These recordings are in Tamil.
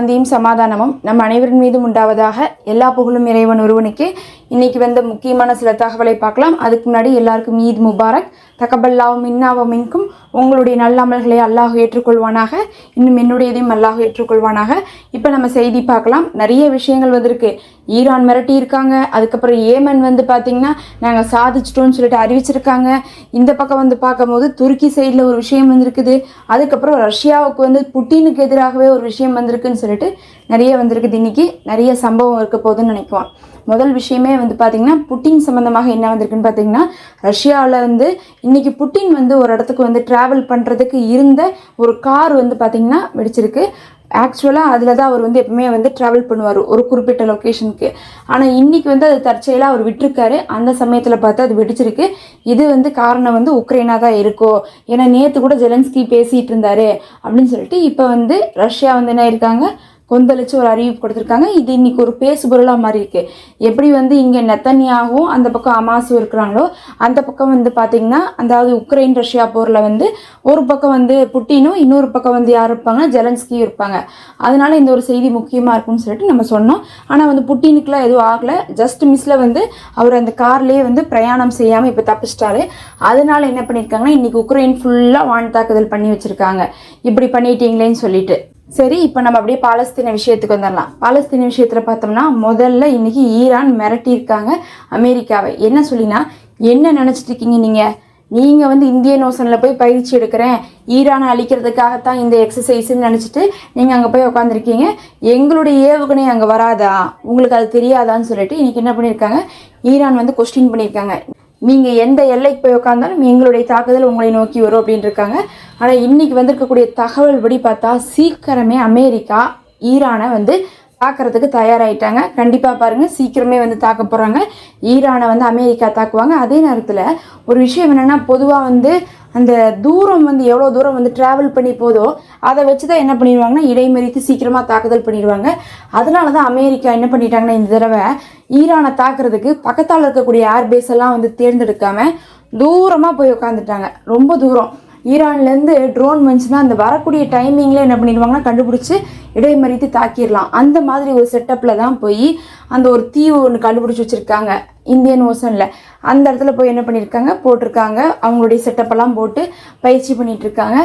சாந்தியும் சமாதானமும் நம் அனைவரின் மீதும் உண்டாவதாக எல்லா புகழும் இறைவன் ஒருவனுக்கு. இன்னைக்கு வந்த முக்கியமான சில தகவலை பார்க்கலாம். அதுக்கு முன்னாடி எல்லாருக்கும் ஈத் முபாரக். தகபல்லாவும் இன்னாவும் மின்கும். உங்களுடைய நல்ல அமல்களை அல்லாஹ் ஏற்றுக்கொள்வானாக இன்னும் என்னுடையதையும் அல்லாஹ் ஏற்றுக்கொள்வானாக. இப்போ நம்ம செய்தி பார்க்கலாம். நிறைய விஷயங்கள் வந்திருக்கு. ஈரான் மிரட்டி இருக்காங்க. அதுக்கப்புறம் ஏமன் வந்து பார்த்திங்கன்னா நாங்கள் சாதிச்சிட்டோம்னு சொல்லிட்டு அறிவிச்சிருக்காங்க. இந்த பக்கம் வந்து பார்க்கும்போது துருக்கி சைடில் ஒரு விஷயம் வந்திருக்குது. அதுக்கப்புறம் ரஷ்யாவுக்கு வந்து புட்டினுக்கு எதிராகவே ஒரு விஷயம் வந்திருக்குன்னு சொல்லிட்டு நிறைய வந்திருக்குது. இன்னைக்கு நிறைய சம்பவம் இருக்க போகுதுன்னு நினைக்குவோம் முதல் விஷயமே வந்து பார்த்திங்கன்னா புட்டின் சம்மந்தமாக என்ன வந்திருக்குன்னு பார்த்தீங்கன்னா ரஷ்யாவில் வந்து இன்றைக்கி புட்டின் வந்து ஒரு இடத்துக்கு வந்து ட்ராவல் பண்ணுறதுக்கு இருந்த ஒரு கார் வந்து பார்த்திங்கன்னா வெடிச்சிருக்கு. ஆக்சுவலாக அதில் தான் அவர் வந்து எப்பவுமே வந்து ட்ராவல் பண்ணுவார் ஒரு குறிப்பிட்ட லொக்கேஷனுக்கு ஆனால் இன்றைக்கி வந்து அது தற்செயலாக அவர் விட்டுருக்காரு. அந்த சமயத்தில் பார்த்து அது வெடிச்சிருக்கு. இது வந்து காரணம் வந்து உக்ரைனாக தான் இருக்கோ ஏன்னா நேற்று கூட ஜெலன்ஸ்கி பேசிகிட்டு இருந்தார் அப்படின்னு சொல்லிட்டு இப்போ வந்து ரஷ்யா வந்து என்ன இருக்காங்க கொந்தளிச்சு ஒரு அறிவிப்பு கொடுத்துருக்காங்க. இது இன்னைக்கு ஒரு பேசுபொருளாக மாதிரி இருக்கு எப்படி வந்து இங்கே நெத்தனியாகவும் அந்த பக்கம் அமாசும் இருக்கிறாங்களோ அந்த பக்கம் வந்து பார்த்தீங்கன்னா அதாவது உக்ரைன் ரஷ்யா போரில் வந்து ஒரு பக்கம் வந்து புட்டினும் இன்னொரு பக்கம் வந்து யார் இருப்பாங்கன்னா ஜெலன்ஸ்கியும் இருப்பாங்க. அதனால இந்த ஒரு செய்தி முக்கியமாக இருக்கும்னு சொல்லிட்டு நம்ம சொன்னோம். ஆனால் வந்து புட்டினுக்குலாம் எதுவும் ஆகலை. ஜஸ்ட் மிஸ்ல வந்து அவர் அந்த கார்லேயே வந்து பிரயாணம் செய்யாமல் இப்போ தப்பிச்சிட்டாரு. அதனால என்ன பண்ணியிருக்காங்கன்னா இன்னைக்கு உக்ரைன் ஃபுல்லாக வான் தாக்குதல் பண்ணி வச்சிருக்காங்க. இப்படி பண்ணிட்டீங்களேன்னு சொல்லிட்டு. சரி இப்போ நம்ம அப்படியே பாலஸ்தீன விஷயத்துக்கு வந்துடலாம் பாலஸ்தீன விஷயத்தில் பார்த்தோம்னா முதல்ல இன்னைக்கு ஈரான் மிரட்டியிருக்காங்க அமெரிக்காவை. என்ன சொல்லினா என்ன நினச்சிட்டு இருக்கீங்க நீங்கள் நீங்கள் வந்து இந்தியன் ஓசனில் போய் பயிற்சி எடுக்கிறேன். ஈரானை அழிக்கிறதுக்காகத்தான் இந்த எக்ஸசைஸ்ன்னு நினச்சிட்டு நீங்கள் அங்கே போய் உட்காந்துருக்கீங்க எங்களுடைய ஏவுகணை அங்கே வராதா? உங்களுக்கு அது தெரியாதான்னு சொல்லிட்டு இன்றைக்கி என்ன பண்ணியிருக்காங்க? ஈரான் வந்து கொஸ்டின் பண்ணியிருக்காங்க. நீங்கள் எந்த எல்லைக்கு போய் உட்காந்தாலும் எங்களுடைய தாக்குதல் உங்களை நோக்கி வரும் அப்படின்னு இருக்காங்க ஆனால் இன்றைக்கி வந்திருக்கக்கூடிய தகவல் படி பார்த்தா சீக்கிரமே அமெரிக்கா ஈரானை வந்து தாக்குறதுக்கு தயாராகிட்டாங்க கண்டிப்பாக பாருங்கள் சீக்கிரமே வந்து தாக்க போகிறாங்க ஈரானை வந்து அமெரிக்கா தாக்குவாங்க. அதே நேரத்தில் ஒரு விஷயம் என்னென்னா பொதுவாக வந்து அந்த தூரம் வந்து எவ்வளோ தூரம் வந்து ட்ராவல் பண்ணி போதோ அதை வச்சு தான் என்ன பண்ணிடுவாங்கன்னா இடைமறித்து சீக்கிரமாக தாக்குதல் பண்ணிடுவாங்க. அதனால தான் அமெரிக்கா என்ன பண்ணிட்டாங்கன்னா இந்த தடவை ஈரானை தாக்குறதுக்கு பக்கத்தால் இருக்கக்கூடிய ஏர்பேஸ் எல்லாம் வந்து தேர்ந்தெடுக்காமல் தூரமாக போய் உட்காந்துட்டாங்க ரொம்ப தூரம். ஈரான்லேருந்து ட்ரோன் வந்துச்சுன்னா அந்த வரக்கூடிய டைமிங்கில் என்ன பண்ணிடுவாங்கன்னா கண்டுபிடிச்சி இடைமறித்து தாக்கிடலாம். அந்த மாதிரி ஒரு செட்டப்பில் தான் போய் அந்த ஒரு தீவு ஒன்று கண்டுபிடிச்சி வச்சுருக்காங்க இந்தியன் ஓசனில் அந்த இடத்துல போய் என்ன பண்ணியிருக்காங்க போட்டிருக்காங்க. அவங்களுடைய செட்டப்பெல்லாம் போட்டு பயிற்சி பண்ணிகிட்ருக்காங்க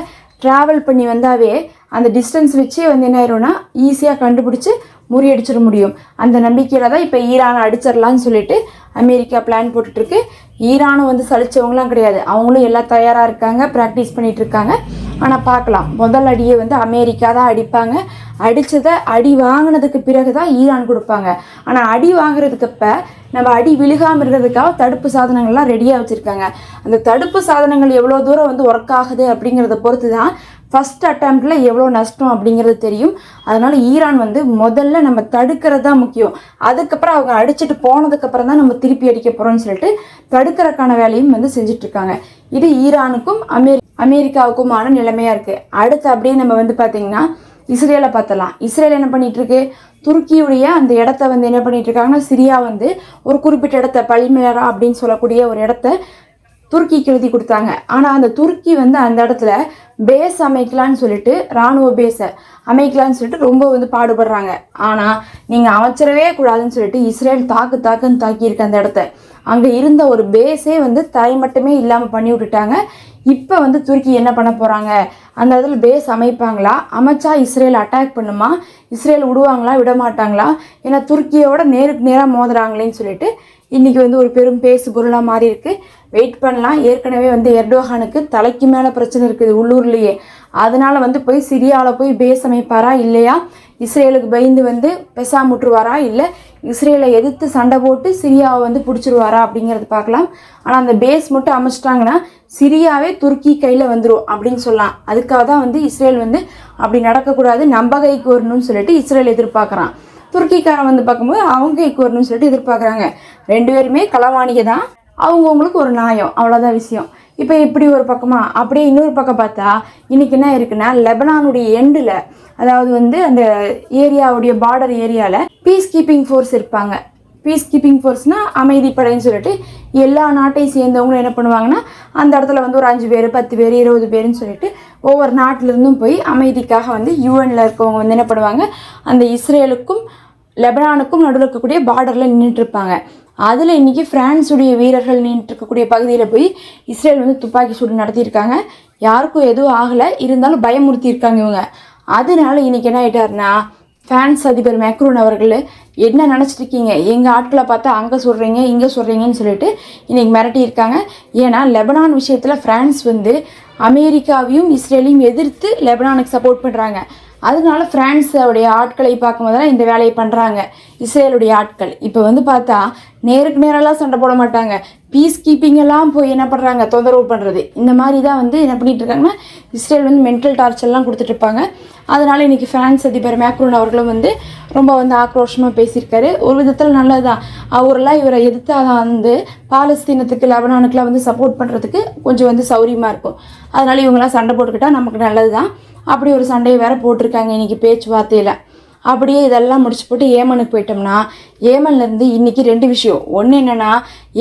ட்ராவல் பண்ணி வந்தாவே அந்த டிஸ்டன்ஸ் வச்சு வந்து என்ன ஆயிரும்னா ஈஸியாக கண்டுபிடிச்சி முறியடிச்சிட முடியும். அந்த நம்பிக்கையில் தான் இப்போ ஈரானை அடிச்சிடலான்னு சொல்லிட்டு அமெரிக்கா பிளான் போட்டுட்ருக்கு. ஈரானும் வந்து சலிச்சவங்களாம் கிடையாது. அவங்களும் எல்லாம் தயாராக இருக்காங்க ப்ராக்டிஸ் பண்ணிகிட்ருக்காங்க ஆனால் பார்க்கலாம் முதல் அடியை வந்து அமெரிக்கா தான் அடிப்பாங்க. அடித்ததை அடி வாங்கினதுக்கு பிறகு தான் ஈரான் கொடுப்பாங்க. ஆனால் அடி வாங்குறதுக்கு அப்போ நம்ம அடி விழுகாமல் இருக்கிறதுக்காக தடுப்பு சாதனங்கள்லாம் ரெடியாக வச்சுருக்காங்க. அந்த தடுப்பு சாதனங்கள் எவ்வளோ தூரம் வந்து ஒர்க் ஆகுது அப்படிங்கிறத பொறுத்து தான் ஃபஸ்ட் அட்டம்ப்டில் எவ்வளோ நஷ்டம் அப்படிங்கிறது தெரியும். அதனால் ஈரான் வந்து முதல்ல நம்ம தடுக்கிறது தான் முக்கியம். அதுக்கப்புறம் அவங்க அடிச்சுட்டு போனதுக்கப்புறம் தான் நம்ம திருப்பி அடிக்க போகிறோம்னு சொல்லிட்டு தடுக்கிறதுக்கான வேலையும் வந்து செஞ்சுட்ருக்காங்க. இது ஈரானுக்கும் அமெரி அமெரிக்காவுக்குமான நிலைமையாக இருக்குது அடுத்து அப்படியே நம்ம வந்து பார்த்திங்கன்னா இஸ்ரேலை பார்த்தலாம் இஸ்ரேல் என்ன பண்ணிகிட்ருக்கு துருக்கியுடைய அந்த இடத்த வந்து என்ன பண்ணிட்டுருக்காங்கன்னா சிரியா வந்து ஒரு குறிப்பிட்ட இடத்த பல்மிலரா அப்படின்னு சொல்லக்கூடிய ஒரு இடத்த துருக்கிக்கு எழுதி கொடுத்தாங்க. ஆனால் அந்த துருக்கி வந்து அந்த இடத்துல பேஸ் அமைக்கலான்னு சொல்லிட்டு இராணுவ பேஸை அமைக்கலான்னு சொல்லிட்டு ரொம்ப வந்து பாடுபடுறாங்க. ஆனால் நீங்கள் அமைச்சிடவே கூடாதுன்னு சொல்லிட்டு இஸ்ரேல் தாக்கு தாக்குன்னு தாக்கியிருக்கு அந்த இடத்த. அங்கே இருந்த ஒரு பேஸே வந்து தரை மட்டுமே இல்லாமல் பண்ணி விட்டுட்டாங்க. இப்போ வந்து துருக்கி என்ன பண்ண போகிறாங்க அந்த இடத்துல பேஸ் அமைப்பாங்களா? அமைச்சா இஸ்ரேல் அட்டாக் பண்ணுமா? இஸ்ரேல் விடுவாங்களா? விட மாட்டாங்களா ஏன்னா துருக்கியோட நேருக்கு நேராக மோதுறாங்களேன்னு சொல்லிட்டு இன்றைக்கி வந்து ஒரு பெரும் பேசு பொருளாக மாறி இருக்குது வெயிட் பண்ணலாம். ஏற்கனவே வந்து எர்டோகானுக்கு தலைக்கு மேலே பிரச்சனை இருக்குது உள்ளூர்லேயே. அதனால் வந்து போய் சிரியாவில் போய் பேஸ் அமைப்பாரா இல்லையா? இஸ்ரேலுக்கு பயந்து வந்து பெசாமுட்டுருவாரா இல்லை? இஸ்ரேலை எதிர்த்து சண்டை போட்டு சிரியாவை வந்து பிடிச்சிருவாரா அப்படிங்கிறது பார்க்கலாம். ஆனால் அந்த பேஸ் மட்டும் அமைச்சிட்டாங்கன்னா சிரியாவே துருக்கி கையில் வந்துடும் அப்படின்னு சொல்லலாம். அதுக்காக தான் வந்து இஸ்ரேல் வந்து அப்படி நடக்கக்கூடாது நம்ம கைக்கு வரணும்னு சொல்லிட்டு இஸ்ரேல் எதிர்பார்க்குறான். துருக்கிக்காரன் வந்து பார்க்கும்போது அவங்க கைக்கு வரணும்னு சொல்லிட்டு எதிர்பார்க்குறாங்க. ரெண்டு பேருமே களவாணிக தான். அவங்கவுங்களுக்கு ஒரு நியாயம். அவ்வளோதான் விஷயம். இப்போ இப்படி ஒரு பக்கமாக அப்படியே இன்னொரு பக்கம் பார்த்தா இன்னைக்கு என்ன இருக்குன்னா லெபனானுடைய எண்டில் அதாவது வந்து அந்த ஏரியாவுடைய பார்டர் ஏரியாவில் பீஸ் கீப்பிங் ஃபோர்ஸ் இருப்பாங்க பீஸ் கீப்பிங் ஃபோர்ஸ்னால் அமைதிப்படைன்னு சொல்லிட்டு எல்லா நாட்டையும் சேர்ந்தவங்களும் என்ன பண்ணுவாங்கன்னா அந்த இடத்துல வந்து ஒரு அஞ்சு பேர் பத்து பேர் இருபது பேருன்னு சொல்லிட்டு ஒவ்வொரு நாட்டிலேருந்தும் போய் அமைதிக்காக வந்து யூஎனில் இருக்கவங்க வந்து என்ன பண்ணுவாங்க அந்த இஸ்ரேலுக்கும் லெபனானுக்கும் நடுவில் இருக்கக்கூடிய பார்டரில் நின்றுட்டு இருப்பாங்க. அதில் இன்றைக்கி ஃப்ரான்ஸுடைய வீரர்கள் நின்று இருக்கக்கூடிய பகுதியில் போய் இஸ்ரேல் வந்து துப்பாக்கி சூடு நடத்தியிருக்காங்க. யாருக்கும் எதுவும் ஆகலை. இருந்தாலும் பயமுறுத்தியிருக்காங்க இவங்க. அதனால இன்றைக்கி என்ன ஆகிட்டாருன்னா ஃப்ரான்ஸ் அதிபர் மேக்ரூன் அவர்கள் என்ன நினச்சிட்ருக்கீங்க எங்கள் ஆட்களை பார்த்தா அங்கே சொல்கிறீங்க இங்கே சொல்கிறீங்கன்னு சொல்லிட்டு இன்றைக்கி மிரட்டியிருக்காங்க. ஏன்னா லெபனான் விஷயத்தில் ஃப்ரான்ஸ் வந்து அமெரிக்காவையும் இஸ்ரேலையும் எதிர்த்து லெபனானுக்கு சப்போர்ட் பண்ணுறாங்க அதனால பிரான்ஸோடைய ஆட்களை பார்க்கும்போதெல்லாம் இந்த வேலையை பண்ணுறாங்க இஸ்ரேலுடைய ஆட்கள். இப்போ வந்து பார்த்தா நேருக்கு நேரெல்லாம் சண்டை போட மாட்டாங்க. பீஸ் கீப்பிங்கெல்லாம் போய் என்ன பண்ணுறாங்க தொந்தரவு பண்ணுறது இந்த மாதிரி தான் வந்து என்ன பண்ணிகிட்டு இருக்காங்கன்னா இஸ்ரேல் வந்து மென்டல் டார்ச்சர்லாம் கொடுத்துட்ருப்பாங்க அதனால் இன்றைக்கி இன்னைக்கு அதிபர் மேக்ரோன் அவர்களும் வந்து ரொம்ப வந்து ஆக்ரோஷமாக பேசியிருக்காரு. ஒரு விதத்தில் நல்லதுதான். அவரெல்லாம் இவரை எதிர்த்தாதான் வந்து பாலஸ்தீனத்துக்கு லெபனானுக்குலாம் வந்து சப்போர்ட் பண்ணுறதுக்கு கொஞ்சம் வந்து சௌரியமாக இருக்கும். அதனால் இவங்கெல்லாம் சண்டை போட்டுக்கிட்டால் நமக்கு நல்லது தான் அப்படி ஒரு சண்டையை வேற போட்டிருக்காங்க. இன்னைக்கு பேச்சுவார்த்தையில். அப்படியே இதெல்லாம் முடிச்சு போட்டு ஏமனுக்கு போயிட்டோம்னா ஏமன்லேருந்து இன்றைக்கி ரெண்டு விஷயம். ஒன்று என்னென்னா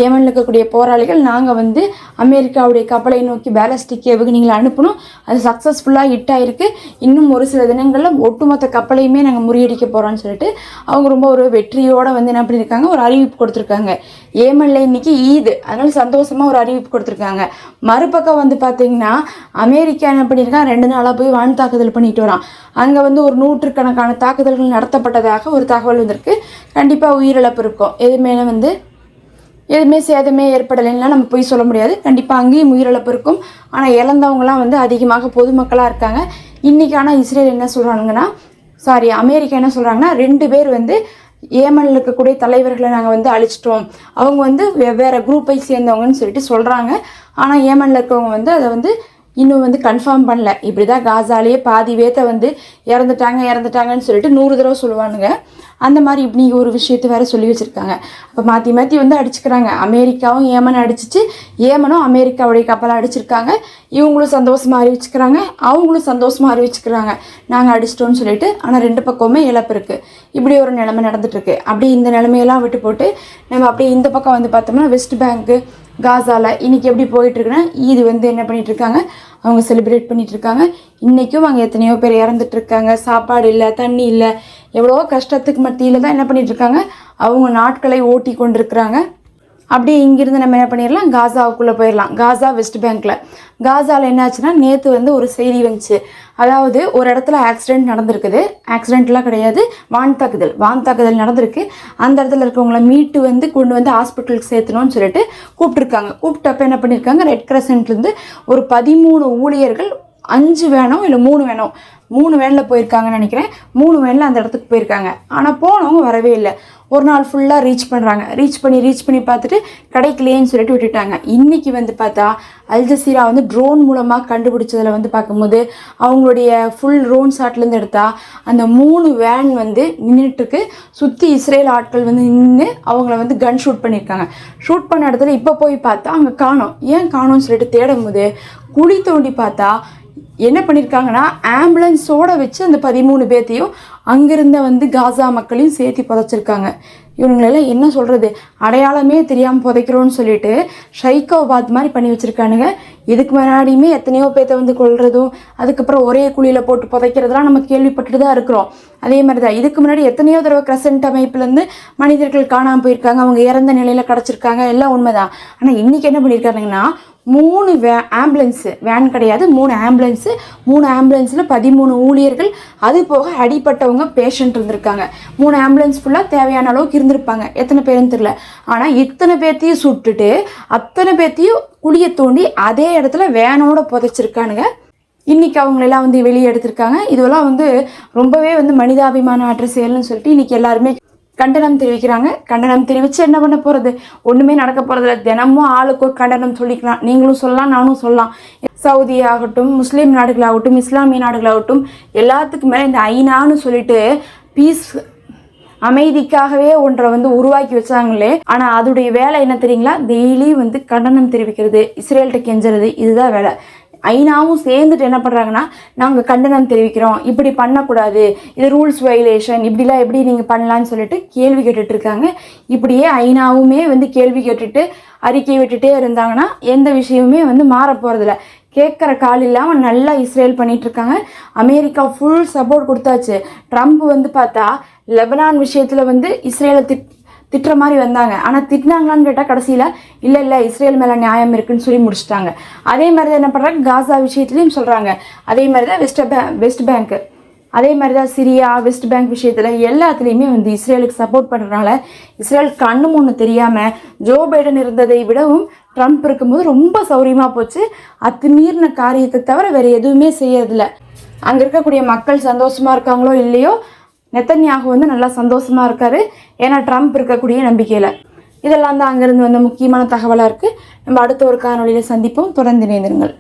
ஏமனில் இருக்கக்கூடிய போராளிகள் நாங்கள் வந்து அமெரிக்காவுடைய கப்பலை நோக்கி பேலஸ்டிக் ஏவுகணைகளை அனுப்பணும். அது சக்ஸஸ்ஃபுல்லாக ஹிட் ஆகிருக்கு இன்னும் ஒரு சில தினங்களில் ஒட்டுமொத்த கப்பலையுமே நாங்கள் முறியடிக்க போகிறோம்னு சொல்லிட்டு அவங்க ரொம்ப ஒரு வெற்றியோடு வந்து என்ன பண்ணியிருக்காங்க ஒரு அறிவிப்பு கொடுத்துருக்காங்க. ஏமனில் இன்றைக்கி ஈது. அதனால் சந்தோஷமாக ஒரு அறிவிப்பு கொடுத்துருக்காங்க. மறுபக்கம் வந்து பார்த்திங்கன்னா அமெரிக்கா என்ன பண்ணியிருக்கான் ரெண்டு நாளாக போய் வான் தாக்குதல் பண்ணிட்டு வரான். அங்கே வந்து ஒரு நூற்றுக்கணக்கான தாக்குதல் தாக்குதல்கள் நடத்தப்பட்டதாக ஒரு தகவல் வந்திருக்கு. கண்டிப்பாக உயிரிழப்பு இருக்கும். எதுவுமே வந்து எதுவுமே சேதமே ஏற்படலைன்னா நம்ம போய் சொல்ல முடியாது. கண்டிப்பாக அங்கேயும் உயிரிழப்பு இருக்கும். ஆனால் இழந்தவங்கலாம் வந்து அதிகமாக பொதுமக்களாக இருக்காங்க. இன்றைக்கான இஸ்ரேல் என்ன சொல்கிறாங்கன்னா சாரி அமெரிக்கா என்ன சொல்கிறாங்கன்னா ரெண்டு பேர் வந்து ஏமனில் இருக்கக்கூடிய தலைவர்களை நாங்கள் வந்து அழிச்சிட்டோம். அவங்க வந்து வெவ்வேறு குரூப்பை சேர்ந்தவங்கன்னு சொல்லிட்டு சொல்கிறாங்க ஆனால் ஏமனில் இருக்கவங்க வந்து அதை வந்து இன்னும் வந்து கன்ஃபார்ம் பண்ணல. இப்படி தான் காசாலேயே பாதி பேத்த வந்து இறந்துட்டாங்க இறந்துட்டாங்கன்னு சொல்லிட்டு நூறு தடவை சொல்லுவானுங்க. அந்த மாதிரி இப்படி ஒரு விஷயத்தை வேற சொல்லி வச்சுருக்காங்க. அப்போ மாற்றி மாற்றி வந்து அடிச்சுக்கிறாங்க. அமெரிக்காவும் ஏமனை அடிச்சிச்சு. ஏமனும் அமெரிக்காவுடைய கப்பலை அடிச்சிருக்காங்க. இவங்களும் சந்தோஷமாக அறிவிச்சுக்கிறாங்க அவங்களும் சந்தோஷமாக அறிவிச்சுக்கிறாங்க நாங்கள் அடிச்சிட்டோம்னு சொல்லிட்டு ஆனால் ரெண்டு பக்கமுமே இழப்பு இருக்குது இப்படி ஒரு நிலைமை நடந்துட்டுருக்கு அப்படியே இந்த நிலைமையெல்லாம் விட்டு போட்டு நம்ம அப்படியே இந்த பக்கம் வந்து பார்த்தோம்னா வெஸ்ட் பேங்க்கு காசாவில் இன்றைக்கி எப்படி போயிட்டுருக்குன்னா ஈது வந்து என்ன பண்ணிகிட்ருக்காங்க அவங்க செலிப்ரேட் பண்ணிகிட்ருக்காங்க இன்றைக்கும் அங்கே எத்தனையோ பேர் இறந்துட்டுருக்காங்க. சாப்பாடு இல்லை தண்ணி இல்லை எவ்வளவோ கஷ்டத்துக்கு மத்தியில் தான் என்ன பண்ணிகிட்ருக்காங்க அவங்க நாட்களை ஓட்டி கொண்டிருக்கிறாங்க அப்படியே இங்கிருந்து நம்ம என்ன பண்ணிடலாம் காசாவுக்குள்ளே போயிடலாம் காசா வெஸ்ட் பேங்க்கில் காசாவில் என்னாச்சுன்னா நேற்று வந்து ஒரு செய்தி வந்துச்சு. அதாவது ஒரு இடத்துல ஆக்சிடென்ட் நடந்திருக்குது. ஆக்சிடென்ட்லாம் கிடையாது. வான் தாக்குதல். வான் தாக்குதல் நடந்திருக்கு. அந்த இடத்துல இருக்கவங்கள மீட்டு வந்து கொண்டு வந்து ஹாஸ்பிட்டலுக்கு சேர்த்தணும்னு சொல்லிட்டு கூப்பிட்டுருக்காங்க. கூப்பிட்டப்ப என்ன பண்ணியிருக்காங்க ரெட் கிரசன்ட்லேருந்து ஒரு பதிமூணு ஊழியர்கள் அஞ்சு வேணும் இல்லை மூணு வேணும் மூணு வேனில் போயிருக்காங்கன்னு நினைக்கிறேன். மூணு வேனில் அந்த இடத்துக்கு போயிருக்காங்க. ஆனால் போனவங்க வரவே இல்லை. ஒரு நாள் ஃபுல்லாக ரீச் பண்ணுறாங்க ரீச் பண்ணி ரீச் பண்ணி பார்த்துட்டு கிடைக்கலையேன்னு சொல்லிட்டு விட்டுட்டாங்க. இன்றைக்கி வந்து பார்த்தா அல் ஜசீரா வந்து ட்ரோன் மூலமாக கண்டுபிடிச்சதில் வந்து பார்க்கும்போது அவங்களுடைய ஃபுல் ட்ரோன் ஷாட்லேருந்து எடுத்தால் அந்த மூணு வேன் வந்து நின்றுட்டுருக்கு சுற்றி இஸ்ரேல் ஆட்கள் வந்து நின்று அவங்கள வந்து கன் ஷூட் பண்ணியிருக்காங்க. ஷூட் பண்ண இடத்துல இப்போ போய் பார்த்தா அங்கே காணோம். ஏன் காணோம்னு சொல்லிட்டு தேடும் போது குழி தோண்டி பார்த்தா என்ன பண்ணியிருக்காங்கன்னா ஆம்புலன்ஸோட வச்சு அந்த பதிமூணு பேர்த்தையும் அங்கிருந்த வந்து காசா மக்களையும் சேர்த்து புதைச்சிருக்காங்க. இவங்களெல்லாம் என்ன சொல்கிறது அடையாளமே தெரியாமல் புதைக்கிறோன்னு சொல்லிட்டு ஷைகோபாத் மாதிரி பண்ணி வச்சுருக்கானுங்க. இதுக்கு முன்னாடியுமே எத்தனையோ பேர்த்த வந்து கொள்றதும் அதுக்கப்புறம் ஒரே குழியில் போட்டு புதைக்கிறதெல்லாம் நம்ம கேள்விப்பட்டுட்டு தான் இருக்கிறோம். அதே மாதிரி தான் இதுக்கு முன்னாடி எத்தனையோ தடவை கிரசன்ட் அமைப்புலேருந்து மனிதர்கள் காணாமல் போயிருக்காங்க. அவங்க இறந்த நிலையில் கிடச்சிருக்காங்க. எல்லாம் உண்மைதான். ஆனால் இன்றைக்கி என்ன பண்ணியிருக்காருங்கன்னா மூணு வே ஆம்புலன்ஸு வேன் கிடையாது மூணு ஆம்புலன்ஸு மூணு ஆம்புலன்ஸில் பதிமூணு ஊழியர்கள். அது போக அடிப்பட்டவங்க பேஷண்ட் இருந்திருக்காங்க. மூணு ஆம்புலன்ஸ் ஃபுல்லாக தேவையான அளவுக்கு இருந்திருப்பாங்க. எத்தனை பேருன்னு தெரில ஆனால் இத்தனை பேர்த்தையும் சுட்டுட்டு அத்தனை பேர்த்தையும் குழியை தோண்டி அதே இடத்துல வேனோட புதைச்சிருக்கானுங்க. இன்னைக்கு அவங்களெல்லாம் வந்து வெளியே எடுத்திருக்காங்க. இதெல்லாம் வந்து ரொம்பவே வந்து மனிதாபிமான அற்ற செயல்னு சொல்லிட்டு இன்றைக்கி எல்லாருமே கண்டனம் தெரிவிக்கிறாங்க. கண்டனம் தெரிவித்து என்ன பண்ண போகிறது ஒன்றுமே நடக்க போகிறதில்ல தினமும் ஆளுக்கு ஒரு கண்டனம் சொல்லிக்கலாம். நீங்களும் சொல்லலாம் நானும் சொல்லலாம். சவுதி ஆகட்டும் முஸ்லீம் நாடுகளாகட்டும் இஸ்லாமிய நாடுகளாகட்டும் எல்லாத்துக்கும் மேலே இந்த ஐநான்னு சொல்லிட்டு பீஸ் அமைதிக்காகவே ஒன்றை வந்து உருவாக்கி வச்சாங்களே. ஆனால் அதோடைய வேலை என்ன தெரியுங்களா? டெய்லி வந்து கண்டனம் தெரிவிக்கிறது. இஸ்ரேல்கிட்ட கெஞ்சுறது. இதுதான் வேலை. ஐநாவும் சேர்ந்துட்டு என்ன பண்ணுறாங்கன்னா நாங்கள் கண்டனம் தெரிவிக்கிறோம். இப்படி பண்ணக்கூடாது. இது ரூல்ஸ் வயலேஷன் இப்படிலாம் எப்படி நீங்கள் பண்ணலான்னு சொல்லிட்டு கேள்வி கேட்டுட்ருக்காங்க இப்படியே ஐநாவுமே வந்து கேள்வி கேட்டுட்டு அறிக்கை விட்டுட்டே இருந்தாங்கன்னா எந்த விஷயமுமே வந்து மாற போகிறதில்ல கேட்குற கால் இல்லாமல் நல்லா இஸ்ரேல் பண்ணிகிட்ருக்காங்க இருக்காங்க. அமெரிக்கா ஃபுல் சப்போர்ட் கொடுத்தாச்சு. ட்ரம்ப் வந்து பார்த்தா லெபனான் விஷயத்தில் வந்து இஸ்ரேலை திட் திட்டுற மாதிரி வந்தாங்க. ஆனால் திட்டினாங்களான்னு கேட்டால் கடைசியில் இல்லை இல்லை இஸ்ரேல் மேலே நியாயம் இருக்குன்னு சொல்லி முடிச்சிட்டாங்க. அதே மாதிரி தான் என்ன பண்ணுறாங்க காசா விஷயத்துலையும் சொல்கிறாங்க அதே மாதிரி தான் வெஸ்ட் பே வெஸ்ட் பேங்க்கு அதே மாதிரி தான் சிரியா வெஸ்ட் பேங்க் விஷயத்தில் எல்லாத்துலேயுமே வந்து இஸ்ரேலுக்கு சப்போர்ட் பண்ணுறதுனால இஸ்ரேல் கண்ணு முன்னு தெரியாமல் ஜோ பைடன் இருந்ததை விடவும் ட்ரம்ப் இருக்கும்போது ரொம்ப சௌரியமாக போச்சு. அத்துமீறின காரியத்தை தவிர வேறு எதுவுமே செய்யறதில்ல. அங்கே இருக்கக்கூடிய மக்கள் சந்தோஷமாக இருக்காங்களோ இல்லையோ நெத்தன்யாகு வந்து நல்லா சந்தோஷமாக இருக்காரு. ஏன்னா ட்ரம்ப் இருக்கக்கூடிய நம்பிக்கையில். இதெல்லாம் தான் அங்கேருந்து வந்த முக்கியமான தகவலாக இருக்குது நம்ம அடுத்த ஒரு காணொலியில் சந்திப்போம். தொடர்ந்து இணைந்திருங்கள்.